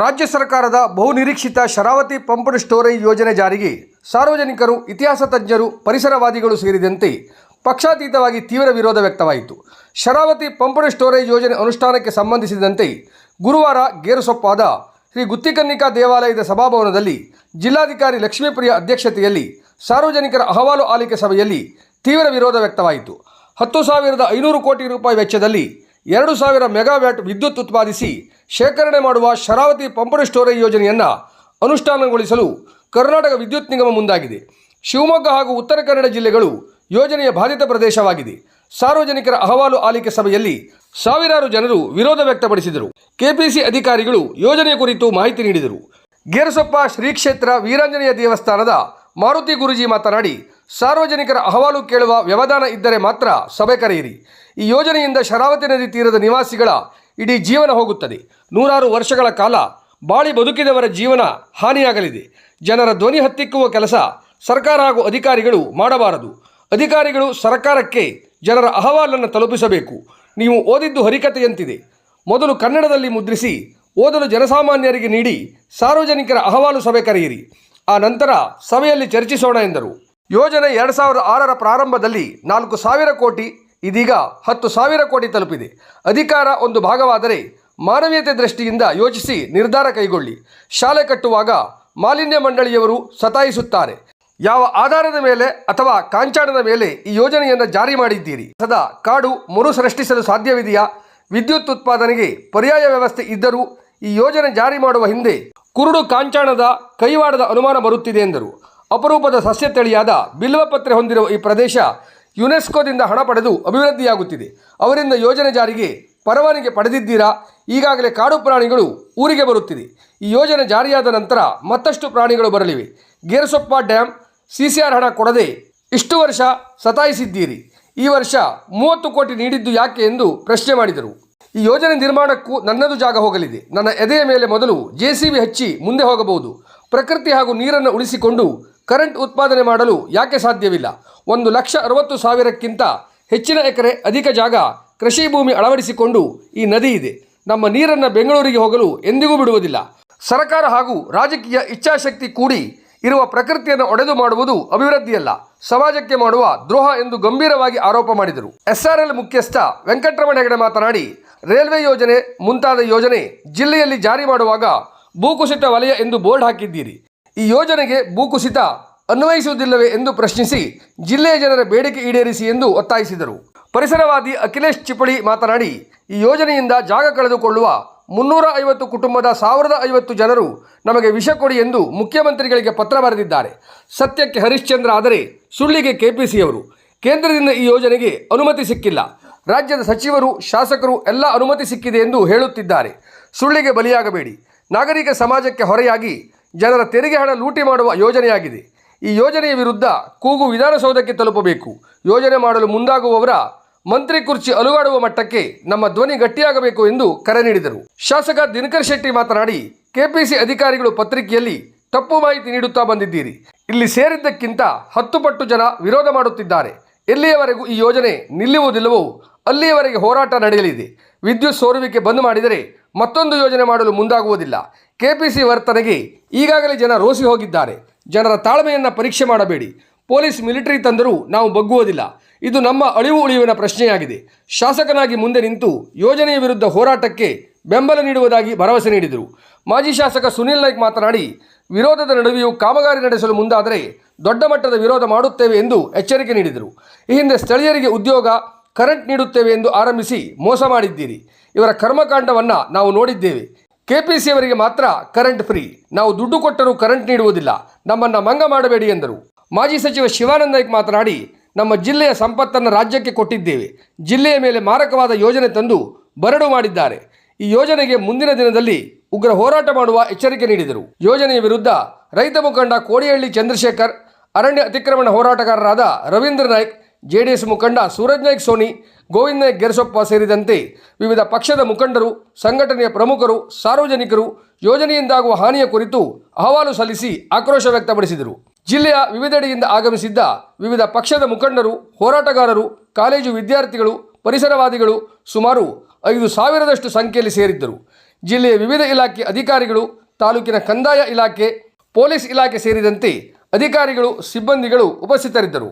ರಾಜ್ಯ ಸರ್ಕಾರದ ಬಹುನಿರೀಕ್ಷಿತ ಶರಾವತಿ ಪಂಪ್ಡ್ ಸ್ಟೋರೇಜ್ ಯೋಜನೆ ಜಾರಿಗೆ ಸಾರ್ವಜನಿಕರು, ಇತಿಹಾಸ ತಜ್ಞರು, ಪರಿಸರವಾದಿಗಳು ಸೇರಿದಂತೆ ಪಕ್ಷಾತೀತವಾಗಿ ತೀವ್ರ ವಿರೋಧ ವ್ಯಕ್ತವಾಯಿತು. ಶರಾವತಿ ಪಂಪ್ಡ್ ಸ್ಟೋರೇಜ್ ಯೋಜನೆ ಅನುಷ್ಠಾನಕ್ಕೆ ಸಂಬಂಧಿಸಿದಂತೆ ಗುರುವಾರ ಗೇರುಸೊಪ್ಪಾದ ಶ್ರೀ ಗುತ್ತಿಕನ್ನಿಕಾ ದೇವಾಲಯದ ಸಭಾಭವನದಲ್ಲಿ ಜಿಲ್ಲಾಧಿಕಾರಿ ಲಕ್ಷ್ಮೀಪ್ರಿಯ ಅಧ್ಯಕ್ಷತೆಯಲ್ಲಿ ಸಾರ್ವಜನಿಕರ ಅಹವಾಲು ಆಲಿಕೆ ಸಭೆಯಲ್ಲಿ ತೀವ್ರ ವಿರೋಧ ವ್ಯಕ್ತವಾಯಿತು. ಹತ್ತು ಸಾವಿರದ ಐನೂರು ಕೋಟಿ ರೂಪಾಯಿ ವೆಚ್ಚದಲ್ಲಿ ಎರಡು ಸಾವಿರ ಮೆಗಾವ್ಯಾಟ್ ವಿದ್ಯುತ್ ಉತ್ಪಾದಿಸಿ ಶೇಖರಣೆ ಮಾಡುವ ಶರಾವತಿ ಪಂಪ್ಡ್ ಸ್ಟೋರೇಜ್ ಯೋಜನೆಯನ್ನು ಅನುಷ್ಠಾನಗೊಳಿಸಲು ಕರ್ನಾಟಕ ವಿದ್ಯುತ್ ನಿಗಮ ಮುಂದಾಗಿದೆ. ಶಿವಮೊಗ್ಗ ಹಾಗೂ ಉತ್ತರ ಕನ್ನಡ ಜಿಲ್ಲೆಗಳು ಯೋಜನೆಯ ಬಾಧಿತ ಪ್ರದೇಶವಾಗಿದೆ. ಸಾರ್ವಜನಿಕರ ಅಹವಾಲು ಆಲಿಕೆ ಸಭೆಯಲ್ಲಿ ಸಾವಿರಾರು ಜನರು ವಿರೋಧ ವ್ಯಕ್ತಪಡಿಸಿದರು. ಕೆಪಿಸಿ ಅಧಿಕಾರಿಗಳು ಯೋಜನೆಯ ಕುರಿತು ಮಾಹಿತಿ ನೀಡಿದರು. ಗೇರಸೊಪ್ಪ ಶ್ರೀ ಕ್ಷೇತ್ರ ವೀರಾಂಜನೇಯ ದೇವಸ್ಥಾನದ ಮಾರುತಿ ಗುರುಜಿ ಮಾತನಾಡಿ, ಸಾರ್ವಜನಿಕರ ಅಹವಾಲು ಕೇಳುವ ವ್ಯವಧಾನ ಇದ್ದರೆ ಮಾತ್ರ ಸಭೆ ಕರೆಯಿರಿ. ಈ ಯೋಜನೆಯಿಂದ ಶರಾವತಿ ನದಿ ತೀರದ ನಿವಾಸಿಗಳ ಇಡೀ ಜೀವನ ಹೋಗುತ್ತದೆ. ನೂರಾರು ವರ್ಷಗಳ ಕಾಲ ಬಾಳಿ ಬದುಕಿದವರ ಜೀವನ ಹಾನಿಯಾಗಲಿದೆ. ಜನರ ಧ್ವನಿ ಹತ್ತಿಕ್ಕುವ ಕೆಲಸ ಸರ್ಕಾರ ಹಾಗೂ ಅಧಿಕಾರಿಗಳು ಮಾಡಬಾರದು. ಅಧಿಕಾರಿಗಳು ಸರ್ಕಾರಕ್ಕೆ ಜನರ ಅಹವಾಲನ್ನು ತಲುಪಿಸಬೇಕು. ನೀವು ಓದಿದ್ದು ಹರಿಕತೆಯಂತಿದೆ ಮೊದಲು ಕನ್ನಡದಲ್ಲಿ ಮುದ್ರಿಸಿ ಓದಲು ಜನಸಾಮಾನ್ಯರಿಗೆ ನೀಡಿ ಸಾರ್ವಜನಿಕರ ಅಹವಾಲು ಸಭೆ ಕರೆಯಿರಿ. ಆ ನಂತರ ಸಭೆಯಲ್ಲಿ ಚರ್ಚಿಸೋಣ ಎಂದರು. ಯೋಜನೆ ಎರಡು ಸಾವಿರದ ಆರರ ಪ್ರಾರಂಭದಲ್ಲಿ ನಾಲ್ಕು ಸಾವಿರ ಕೋಟಿ ಇದೀಗ ಹತ್ತು ಸಾವಿರ ಕೋಟಿ ತಲುಪಿದೆ. ಅಧಿಕಾರ ಒಂದು ಭಾಗವಾದರೆ ಮಾನವೀಯತೆ ದೃಷ್ಟಿಯಿಂದ ಯೋಚಿಸಿ ನಿರ್ಧಾರ ಕೈಗೊಳ್ಳಿ. ಶಾಲೆ ಕಟ್ಟುವಾಗ ಮಾಲಿನ್ಯ ಮಂಡಳಿಯವರು ಸತಾಯಿಸುತ್ತಾರೆ. ಯಾವ ಆಧಾರದ ಮೇಲೆ ಅಥವಾ ಕಾಂಚಾಣದ ಮೇಲೆ ಈ ಯೋಜನೆಯನ್ನು ಜಾರಿ ಮಾಡಿದ್ದೀರಿ? ಸದಾ ಕಾಡು ಮರು ಸೃಷ್ಟಿಸಲು ಸಾಧ್ಯವಿದೆಯಾ? ವಿದ್ಯುತ್ ಉತ್ಪಾದನೆಗೆ ಪರ್ಯಾಯ ವ್ಯವಸ್ಥೆ ಇದ್ದರೂ ಈ ಯೋಜನೆ ಜಾರಿ ಮಾಡುವ ಹಿಂದೆ ಕುರುಡು ಕಾಂಚಾಣದ ಕೈವಾಡದ ಅನುಮಾನ ಬರುತ್ತಿದೆ ಎಂದರು. ಅಪರೂಪದ ಸಸ್ಯ ತಳಿಯಾದ ಬಿಲ್ವಪತ್ರೆ ಹೊಂದಿರುವ ಈ ಪ್ರದೇಶ ಯುನೆಸ್ಕೋದಿಂದ ಹಣ ಪಡೆದು ಅಭಿವೃದ್ಧಿಯಾಗುತ್ತಿದೆ. ಅವರಿಂದ ಯೋಜನೆ ಜಾರಿಗೆ ಪರವಾನಿಗೆ ಪಡೆದಿದ್ದೀರಾ? ಈಗಾಗಲೇ ಕಾಡು ಪ್ರಾಣಿಗಳು ಊರಿಗೆ ಬರುತ್ತಿದೆ ಈ ಯೋಜನೆ ಜಾರಿಯಾದ ನಂತರ ಮತ್ತಷ್ಟು ಪ್ರಾಣಿಗಳು ಬರಲಿವೆ. ಗೇರಸೊಪ್ಪ ಡ್ಯಾಮ್ ಸಿಸಿಆರ್ ಹಣ ಕೊಡದೆ ಇಷ್ಟು ವರ್ಷ ಸತಾಯಿಸಿದ್ದೀರಿ. ಈ ವರ್ಷ ಮೂವತ್ತು ಕೋಟಿ ನೀಡಿದ್ದು ಯಾಕೆ ಎಂದು ಪ್ರಶ್ನೆ ಮಾಡಿದರು. ಈ ಯೋಜನೆ ನಿರ್ಮಾಣಕ್ಕೂ ನನ್ನದು ಜಾಗ ಹೋಗಲಿದೆ. ನನ್ನ ಎದೆಯ ಮೇಲೆ ಮೊದಲು ಜೆ ಸಿ ಹಚ್ಚಿ ಮುಂದೆ ಹೋಗಬಹುದು. ಪ್ರಕೃತಿ ಹಾಗೂ ನೀರನ್ನು ಉಳಿಸಿಕೊಂಡು ಕರೆಂಟ್ ಉತ್ಪಾದನೆ ಮಾಡಲು ಯಾಕೆ ಸಾಧ್ಯವಿಲ್ಲ? ಒಂದು ಲಕ್ಷ ಅರವತ್ತು ಸಾವಿರಕ್ಕಿಂತ ಹೆಚ್ಚಿನ ಎಕರೆ ಅಧಿಕ ಜಾಗ ಕೃಷಿ ಭೂಮಿ ಅಳವಡಿಸಿಕೊಂಡು ಈ ನದಿ ಇದೆ. ನಮ್ಮ ನೀರನ್ನು ಬೆಂಗಳೂರಿಗೆ ಹೋಗಲು ಎಂದಿಗೂ ಬಿಡುವುದಿಲ್ಲ. ಸರ್ಕಾರ ಹಾಗೂ ರಾಜಕೀಯ ಇಚ್ಛಾಶಕ್ತಿ ಕೂಡಿ ಇರುವ ಪ್ರಕೃತಿಯನ್ನು ಒಡೆದು ಮಾಡುವುದು ಅಭಿವೃದ್ಧಿಯಲ್ಲ, ಸಮಾಜಕ್ಕೆ ಮಾಡುವ ದ್ರೋಹ ಎಂದು ಗಂಭೀರವಾಗಿ ಆರೋಪ ಮಾಡಿದರು. ಎಸ್ಆರ್ಎಲ್ ಮುಖ್ಯಸ್ಥ ವೆಂಕಟರಮಣ ಹೆಗಡೆ ಮಾತನಾಡಿ, ರೈಲ್ವೆ ಯೋಜನೆ ಮುಂತಾದ ಯೋಜನೆ ಜಿಲ್ಲೆಯಲ್ಲಿ ಜಾರಿ ಮಾಡುವಾಗ ಭೂಕುಸಿತ ವಲಯ ಎಂದು ಬೋರ್ಡ್ ಹಾಕಿದ್ದೀರಿ. ಈ ಯೋಜನೆಗೆ ಭೂಕುಸಿತ ಅನ್ವಯಿಸುವುದಿಲ್ಲವೇ ಎಂದು ಪ್ರಶ್ನಿಸಿ ಜಿಲ್ಲೆಯ ಜನರ ಬೇಡಿಕೆ ಈಡೇರಿಸಿ ಎಂದು ಒತ್ತಾಯಿಸಿದರು. ಪರಿಸರವಾದಿ ಅಖಿಲೇಶ್ ಚಿಪಳಿ ಮಾತನಾಡಿ, ಈ ಯೋಜನೆಯಿಂದ ಜಾಗ ಕಳೆದುಕೊಳ್ಳುವ ಮುನ್ನೂರ ಐವತ್ತು ಕುಟುಂಬದ ಸಾವಿರದ ಐವತ್ತು ಜನರು ನಮಗೆ ವಿಷ ಕೊಡಿ ಎಂದು ಮುಖ್ಯಮಂತ್ರಿಗಳಿಗೆ ಪತ್ರ ಬರೆದಿದ್ದಾರೆ. ಸತ್ಯಕ್ಕೆ ಹರಿಶ್ಚಂದ್ರ ಆದರೆ ಸುಳ್ಳಿಗೆ ಕೆಪಿಸಿಯವರು ಕೇಂದ್ರದಿಂದ ಈ ಯೋಜನೆಗೆ ಅನುಮತಿ ಸಿಕ್ಕಿಲ್ಲ. ರಾಜ್ಯದ ಸಚಿವರು, ಶಾಸಕರು ಎಲ್ಲ ಅನುಮತಿ ಸಿಕ್ಕಿದೆ ಎಂದು ಹೇಳುತ್ತಿದ್ದಾರೆ. ಸುಳ್ಳಿಗೆ ಬಲಿಯಾಗಬೇಡಿ. ನಾಗರಿಕ ಸಮಾಜಕ್ಕೆ ಹೊರೆಯಾಗಿ ಜನರ ತೆರಿಗೆ ಹಣ ಲೂಟಿ ಮಾಡುವ ಯೋಜನೆಯಾಗಿದೆ. ಈ ಯೋಜನೆಯ ವಿರುದ್ಧ ಕೂಗು ವಿಧಾನಸೌಧಕ್ಕೆ ತಲುಪಬೇಕು. ಯೋಜನೆ ಮಾಡಲು ಮುಂದಾಗುವವರ ಮಂತ್ರಿ ಕುರ್ಚಿ ಅಲುಗಾಡುವ ಮಟ್ಟಕ್ಕೆ ನಮ್ಮ ಧ್ವನಿ ಗಟ್ಟಿಯಾಗಬೇಕು ಎಂದು ಕರೆ ನೀಡಿದರು. ಶಾಸಕ ದಿನಕರ್ ಶೆಟ್ಟಿ ಮಾತನಾಡಿ, ಕೆಪಿಸಿ ಅಧಿಕಾರಿಗಳು ಪತ್ರಿಕೆಯಲ್ಲಿ ತಪ್ಪು ಮಾಹಿತಿ ನೀಡುತ್ತಾ ಬಂದಿದ್ದೀರಿ. ಇಲ್ಲಿ ಸೇರಿದ್ದಕ್ಕಿಂತ ಹತ್ತು ಪಟ್ಟು ಜನ ವಿರೋಧ ಮಾಡುತ್ತಿದ್ದಾರೆ. ಎಲ್ಲಿಯವರೆಗೂ ಈ ಯೋಜನೆ ನಿಲ್ಲುವುದಿಲ್ಲವೋ ಅಲ್ಲಿಯವರೆಗೆ ಹೋರಾಟ ನಡೆಯಲಿದೆ. ವಿದ್ಯುತ್ ಸೋರುವಿಕೆ ಬಂದ್ ಮಾಡಿದರೆ ಮತ್ತೊಂದು ಯೋಜನೆ ಮಾಡಲು ಮುಂದಾಗುವುದಿಲ್ಲ. ಕೆಪಿಸಿ ವರ್ತನೆಗೆ ಈಗಾಗಲೇ ಜನ ರೋಸಿ ಹೋಗಿದ್ದಾರೆ. ಜನರ ತಾಳ್ಮೆಯನ್ನು ಪರೀಕ್ಷೆ ಮಾಡಬೇಡಿ. ಪೊಲೀಸ್, ಮಿಲಿಟರಿ ತಂದರೂ ನಾವು ಬಗ್ಗುವುದಿಲ್ಲ. ಇದು ನಮ್ಮ ಅಳಿವು ಉಳಿವಿನ ಪ್ರಶ್ನೆಯಾಗಿದೆ. ಶಾಸಕನಾಗಿ ಮುಂದೆ ನಿಂತು ಯೋಜನೆಯ ವಿರುದ್ಧ ಹೋರಾಟಕ್ಕೆ ಬೆಂಬಲ ನೀಡುವುದಾಗಿ ಭರವಸೆ ನೀಡಿದರು. ಮಾಜಿ ಶಾಸಕ ಸುನಿಲ್ ನಾಯ್ಕ್ ಮಾತನಾಡಿ, ವಿರೋಧದ ನಡುವೆಯೂ ಕಾಮಗಾರಿ ನಡೆಸಲು ಮುಂದಾದರೆ ದೊಡ್ಡ ಮಟ್ಟದ ವಿರೋಧ ಮಾಡುತ್ತೇವೆ ಎಂದು ಎಚ್ಚರಿಕೆ ನೀಡಿದರು. ಈ ಹಿಂದೆ ಸ್ಥಳೀಯರಿಗೆ ಉದ್ಯೋಗ, ಕರೆಂಟ್ ನೀಡುತ್ತೇವೆ ಎಂದು ಆರಂಭಿಸಿ ಮೋಸ ಮಾಡಿದ್ದೀರಿ. ಇವರ ಕರ್ಮಕಾಂಡವನ್ನು ನಾವು ನೋಡಿದ್ದೇವೆ. ಕೆಪಿಸಿಯವರಿಗೆ ಮಾತ್ರ ಕರೆಂಟ್ ಫ್ರೀ ನಾವು ದುಡ್ಡು ಕೊಟ್ಟರೂ ಕರೆಂಟ್ ನೀಡುವುದಿಲ್ಲ. ನಮ್ಮನ್ನು ಮಂಗ ಮಾಡಬೇಡಿ ಎಂದರು. ಮಾಜಿ ಸಚಿವ ಶಿವಾನಂದ ನಾಯ್ಕ್ ಮಾತನಾಡಿ, ನಮ್ಮ ಜಿಲ್ಲೆಯ ಸಂಪತ್ತನ್ನು ರಾಜ್ಯಕ್ಕೆ ಕೊಟ್ಟಿದ್ದೇವೆ. ಜಿಲ್ಲೆಯ ಮೇಲೆ ಮಾರಕವಾದ ಯೋಜನೆ ತಂದು ಬರಡು ಮಾಡಿದ್ದಾರೆ. ಈ ಯೋಜನೆಗೆ ಮುಂದಿನ ದಿನದಲ್ಲಿ ಉಗ್ರ ಹೋರಾಟ ಮಾಡುವ ಎಚ್ಚರಿಕೆ ನೀಡಿದರು. ಯೋಜನೆಯ ವಿರುದ್ಧ ರೈತ ಮುಖಂಡ ಕೋಡಿಹಳ್ಳಿ ಚಂದ್ರಶೇಖರ್, ಅರಣ್ಯ ಅತಿಕ್ರಮಣ ಹೋರಾಟಗಾರರಾದ ರವೀಂದ್ರ ನಾಯ್ಕ್, ಜೆಡಿಎಸ್ ಮುಖಂಡ ಸೂರಜ್ ನಾಯ್ಕ್, ಸೋನಿ ಗೋವಿಂದ ಗೆರಸೊಪ್ಪ ಸೇರಿದಂತೆ ವಿವಿಧ ಪಕ್ಷದ ಮುಖಂಡರು, ಸಂಘಟನೆಯ ಪ್ರಮುಖರು, ಸಾರ್ವಜನಿಕರು ಯೋಜನೆಯಿಂದಾಗುವ ಹಾನಿಯ ಕುರಿತು ಅಹವಾಲು ಸಲ್ಲಿಸಿ ಆಕ್ರೋಶ ವ್ಯಕ್ತಪಡಿಸಿದರು. ಜಿಲ್ಲೆಯ ವಿವಿಧೆಡೆಯಿಂದ ಆಗಮಿಸಿದ್ದ ವಿವಿಧ ಪಕ್ಷದ ಮುಖಂಡರು, ಹೋರಾಟಗಾರರು, ಕಾಲೇಜು ವಿದ್ಯಾರ್ಥಿಗಳು, ಪರಿಸರವಾದಿಗಳು ಸುಮಾರು ಐದು ಸಾವಿರದಷ್ಟು ಸಂಖ್ಯೆಯಲ್ಲಿ ಸೇರಿದ್ದರು. ಜಿಲ್ಲೆಯ ವಿವಿಧ ಇಲಾಖೆ ಅಧಿಕಾರಿಗಳು, ತಾಲೂಕಿನ ಕಂದಾಯ ಇಲಾಖೆ, ಪೊಲೀಸ್ ಇಲಾಖೆ ಸೇರಿದಂತೆ ಅಧಿಕಾರಿಗಳು, ಸಿಬ್ಬಂದಿಗಳು ಉಪಸ್ಥಿತರಿದ್ದರು.